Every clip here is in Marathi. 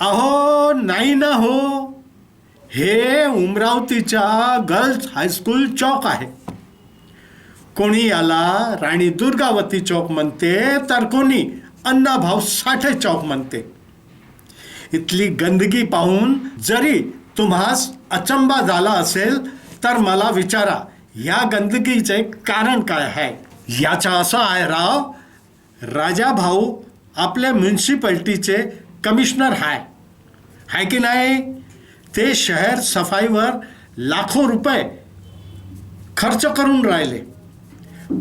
अहो नाही ना हो. हे उमरावतीच्या गर्ल्स हायस्कूल चौक आहे. कोणी याला राणी दुर्गावती चौक म्हणते तर कोणी अण्णाभाऊ साठे चौक म्हणते. इथली गंदगी पाहून जरी तुम्हास अचंबा झाला असेल तर मला विचारा या गंदगीचे कारण काय आहे? याचा असा आहे राव राजा भाऊ आपल्या म्युन्सिपॅल्टीचे कमिशनर आहे आहे की नाही? ते शहर सफाईवर लाखो रुपये खर्च करून राहिले.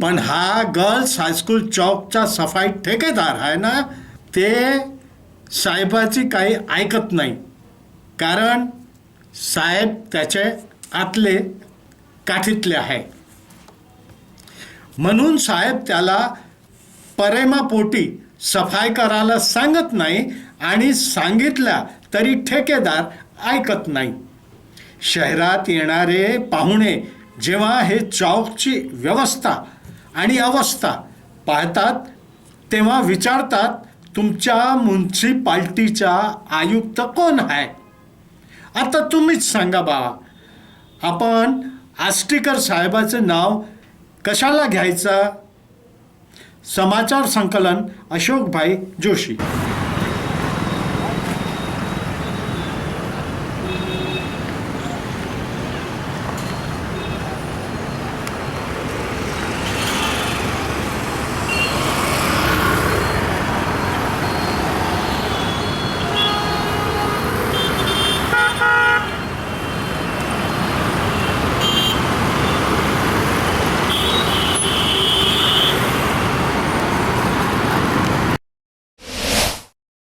पण हा गर्ल्स हायस्कूल चौकचा सफाई ठेकेदार आहे ना ते साहेबाची काही ऐकत नाही. कारण साहेब त्याचे आतले काठीतले आहे. म्हणून साहेब त्याला परेमापोटी सफाई करायला सांगत नाही आणि सांगितल्या तरी ठेकेदार ऐकत नाही. शहरात येणारे पाहुणे जेव्हा हे चौकची व्यवस्था आणि अवस्था पाहतात तेव्हा विचारतात तुमच्या म्युन्सिपाल्टीचा आयुक्त कोण आहे? आता तुम्हीच सांगा बाबा आपण आष्टीकर साहेबाचं नाव कशाला घ्यायचं? समाचार संकलन अशोकभाई जोशी।